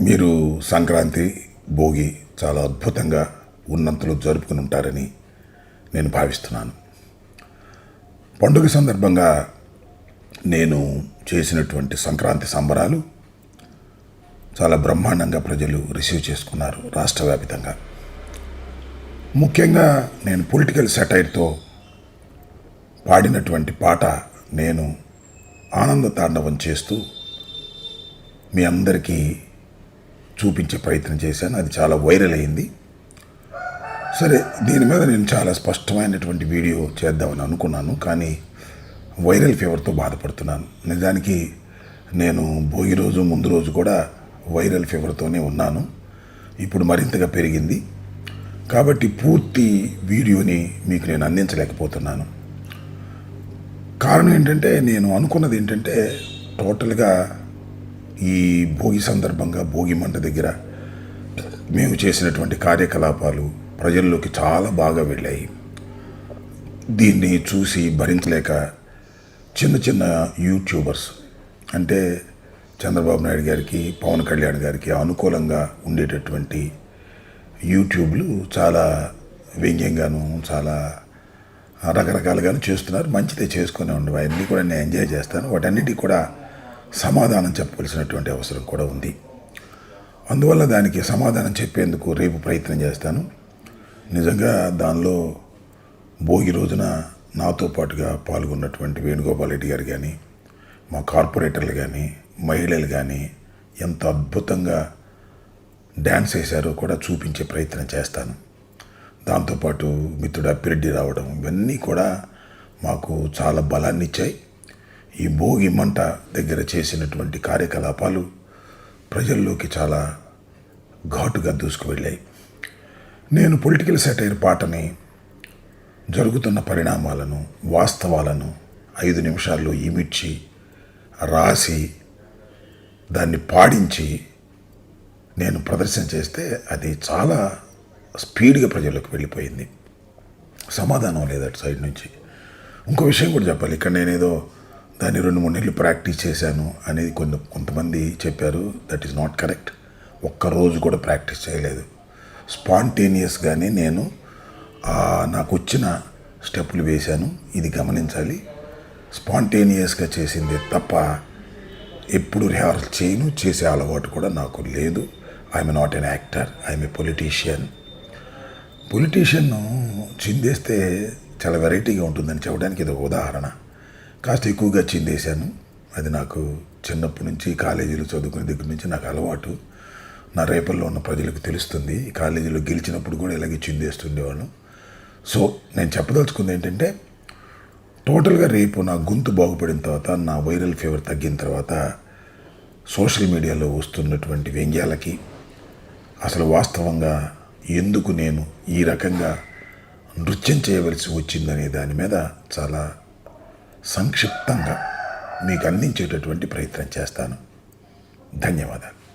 మీరు సంక్రాంతి భోగి చాలా అద్భుతంగా ఉన్నంతలో జరుపుకుని ఉంటారని నేను భావిస్తున్నాను. పండుగ సందర్భంగా నేను చేసినటువంటి సంక్రాంతి సంబరాలు చాలా బ్రహ్మాండంగా ప్రజలు రిసీవ్ చేసుకున్నారు రాష్ట్ర వ్యాపితంగా. ముఖ్యంగా నేను పొలిటికల్ సెటైర్తో పాడినటువంటి పాట నేను ఆనంద తాండవం చేస్తూ మీ అందరికీ చూపించే ప్రయత్నం చేశాను. అది చాలా వైరల్ అయింది. సరే దీని మీద నేను చాలా స్పష్టమైనటువంటి వీడియో చేద్దామని అనుకున్నాను. కానీ వైరల్ ఫీవర్తో బాధపడుతున్నాను. నిజానికి నేను భోగి రోజు ముందు రోజు కూడా వైరల్ ఫీవర్తోనే ఉన్నాను. ఇప్పుడు మరింతగా పెరిగింది. కాబట్టి పూర్తి వీడియోని మీకు నేను అందించలేకపోతున్నాను. కారణం ఏంటంటే నేను అనుకున్నది ఏంటంటే టోటల్గా ఈ భోగి సందర్భంగా భోగి మంట దగ్గర మేము చేసినటువంటి కార్యకలాపాలు ప్రజల్లోకి చాలా బాగా వెళ్ళాయి. దీన్ని చూసి భరించలేక చిన్న చిన్న యూట్యూబర్స్ అంటే చంద్రబాబు నాయుడు గారికి పవన్ కళ్యాణ్ గారికి అనుకూలంగా ఉండేటటువంటి యూట్యూబ్లు చాలా వ్యంగ్యంగాను చాలా రకరకాలుగాను చేస్తున్నారు. మంచిదే చేసుకునే ఉండవు అవన్నీ కూడా నేను ఎంజాయ్ చేస్తాను. వాటన్నిటికీ కూడా సమాధానం చెప్పవలసినటువంటి అవసరం కూడా ఉంది. అందువల్ల దానికి సమాధానం చెప్పేందుకు రేపు ప్రయత్నం చేస్తాను. నిజంగా దానిలో భోగి రోజున నాతో పాటుగా పాల్గొన్నటువంటి వేణుగోపాల్ రెడ్డి గారు కానీ మా కార్పొరేటర్లు కానీ మహిళలు కానీ ఎంత అద్భుతంగా డ్యాన్స్ వేశారో కూడా చూపించే ప్రయత్నం చేస్తాను. దాంతోపాటు మిత్రుడు అప్పిరెడ్డి రావడం ఇవన్నీ కూడా మాకు చాలా బలాన్ని ఇచ్చాయి ఈ భోగి మంట దగ్గర చేసినటువంటి కార్యకలాపాలు ప్రజల్లోకి చాలా ఘాటుగా దూసుకువెళ్ళాయి. నేను పొలిటికల్ సెటైర్ పాటని జరుగుతున్న పరిణామాలను వాస్తవాలను ఐదు నిమిషాల్లో ఇమిడ్చి రాసి దాన్ని పాడించి నేను ప్రదర్శన చేస్తే అది చాలా స్పీడ్గా ప్రజలకు వెళ్ళిపోయింది. సమాధానం లేదు అటు సైడ్ నుంచి. ఇంకో విషయం కూడా చెప్పాలి. ఇక్కడ నేనేదో దాన్ని రెండు మూడు నెలలు ప్రాక్టీస్ చేశాను అనేది కొంత కొంతమంది చెప్పారు. దట్ ఈస్ నాట్ కరెక్ట్ ఒక్కరోజు కూడా ప్రాక్టీస్ చేయలేదు. స్పాంటేనియస్గానే నేను నాకు వచ్చిన స్టెప్పులు వేశాను. ఇది గమనించాలి. స్పాంటేనియస్గా చేసింది తప్ప ఎప్పుడు రిహార్సల్ చేయను చేసే అలవాటు కూడా నాకు లేదు. I'm not an actor I'm a politician పొలిటీషియన్ను చిందేస్తే చాలా వెరైటీగా ఉంటుందని చెప్పడానికి ఇది ఒక ఉదాహరణ. కాస్త ఎక్కువగా చిందేశాను. అది నాకు చిన్నప్పటి నుంచి కాలేజీలో చదువుకునే దగ్గర నుంచి నాకు అలవాటు. నా రేపల్లో ఉన్న ప్రజలకు తెలుస్తుంది. కాలేజీలో గెలిచినప్పుడు కూడా ఇలాగే చిందేస్తుండేవాళ్ళం. సో నేను చెప్పదలుచుకుంది ఏంటంటే టోటల్గా రేపు నా గొంతు బాగుపడిన తర్వాత నా వైరల్ ఫీవర్ తగ్గిన తర్వాత సోషల్ మీడియాలో వస్తున్నటువంటి వ్యంగ్యాలకి అసలు వాస్తవంగా ఎందుకు నేను ఈ రకంగా నృత్యం చేయవలసి వచ్చిందనే దాని మీద చాలా సంక్షిప్తంగా మీకు అందించేటటువంటి ప్రయత్నం చేస్తాను. ధన్యవాదాలు.